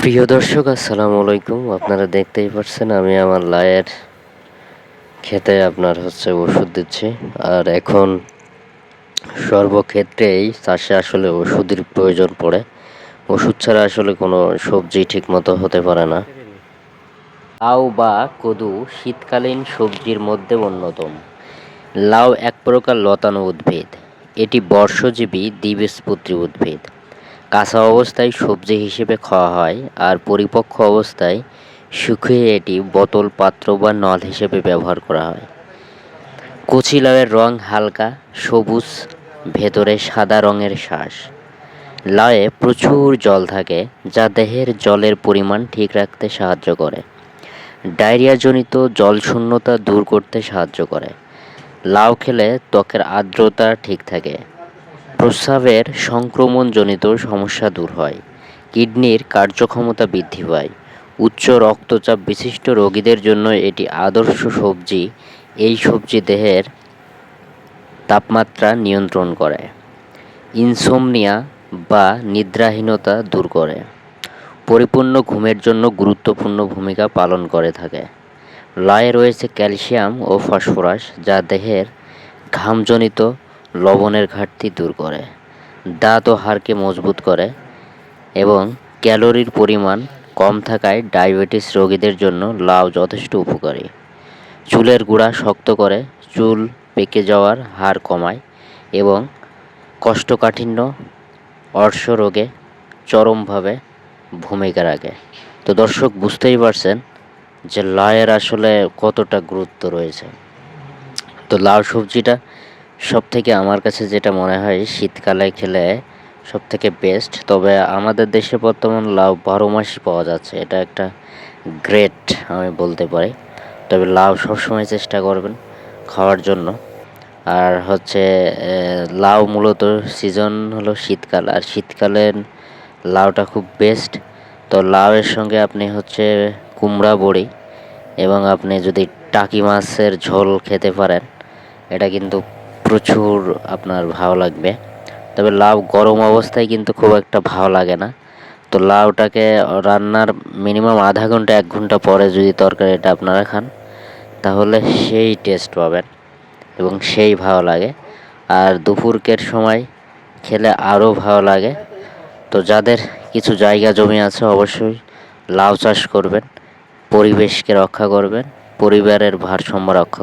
প্রিয় দর্শক, আসসালামু আলাইকুম। আপনারা দেখতেই পাচ্ছেন, আমি আমার লায়ের খেতে আপনার হচ্ছে ওষুধ দিচ্ছি। আর এখন সর্বক্ষেত্রেই চাষে আসলে ওষুধের প্রয়োজন পড়ে। ওষুধ ছাড়া আসলে কোনো সবজি ঠিকমতো হতে পারে না। লাউ বা কদু শীতকালীন সবজির মধ্যে অন্যতম। লাউ এক প্রকার লতানো উদ্ভিদ। এটি বর্ষজীবী দ্বিবীজপত্রী উদ্ভিদ। কাঁচা অবস্থায় সবজি হিসেবে খাওয়া হয় আর পরিপক্ক অবস্থায় শুকিয়ে এটি বোতল, পাত্র বা নল হিসেবে ব্যবহার করা হয়। কচি লাউয়ের রং হালকা, সবুজ, ভেতরে সাদা রঙের শ্বাস লাউয়ে প্রচুর জল থাকে, যা দেহের জলের পরিমাণ ঠিক রাখতে সাহায্য করে। ডায়রিয়াজনিত জলশূন্যতা দূর করতে সাহায্য করে। লাউ খেলে ত্বকের আর্দ্রতা ঠিক থাকে। প্রস্রাবের সংক্রমণজনিত সমস্যা দূর হয়। কিডনির কার্যক্ষমতা বৃদ্ধি পায়। উচ্চ রক্তচাপ বিশিষ্ট রোগীদের জন্য এটি আদর্শ সবজি। এই সবজি দেহের তাপমাত্রা নিয়ন্ত্রণ করে। ইনসোমনিয়া বা নিদ্রাহীনতা দূর করে। পরিপূর্ণ ঘুমের জন্য গুরুত্বপূর্ণ ভূমিকা পালন করে থাকে। লয়ে রয়েছে ক্যালসিয়াম ও ফসফরাস যা দেহের ঘামজনিত লবণের ঘাটতি দূর করে, দাঁত ও হাড়কে মজবুত করে এবং ক্যালোরির পরিমাণ কম থাকায় ডায়াবেটিস রোগীদের জন্য লাউ যথেষ্ট উপকারী। চুলের গোড়া শক্ত করে চুল পেকে যাওয়ার হার কমায় এবং কষ্টকাঠিন্য অর্শ রোগে চরমভাবে ভূমিকা রাখে। তো দর্শক, বুঝতেই পারছেন যে লাউয়ের আসলে কতটা গুরুত্ব রয়েছে। তো লাউ সবজিটা সব থেকে আমার কাছে যেটা মনে হয় শীতকালে খেলে সবথেকে বেস্ট তবে আমাদের দেশে বর্তমান লাউ বারো মাসই পাওয়া যাচ্ছে। এটা একটা গ্রেট আমি বলতে পারি। তবে লাউ সবসময় চেষ্টা করবেন খাওয়ার জন্য। আর হচ্ছে লাউ মূলত সিজন হলো শীতকাল। আর শীতকালের লাউটা খুব বেস্ট তো লাউয়ের সঙ্গে আপনি হচ্ছে কুমড়া বড়ি এবং আপনি যদি টাকি মাছের ঝোল খেতে পারেন, এটা কিন্তু প্রচুর আপনার ভালো লাগবে। তবে লাউ গরম অবস্থায় কিন্তু খুব একটা ভালো লাগে না। তো লাউটাকে রান্নার মিনিমাম আধা ঘণ্টা, এক ঘণ্টা পরে যদি তরকারিটা আপনারা খান, তাহলে সেই টেস্ট পাবেন এবং সেই ভালো লাগে। আর দুপুরকের সময় খেলে আরও ভালো লাগে। তো যাদের কিছু জায়গা জমি আছে, অবশ্যই লাউ চাষ করবেন, পরিবেশকে রক্ষা করবেন, পরিবারের ভারসাম্য রক্ষা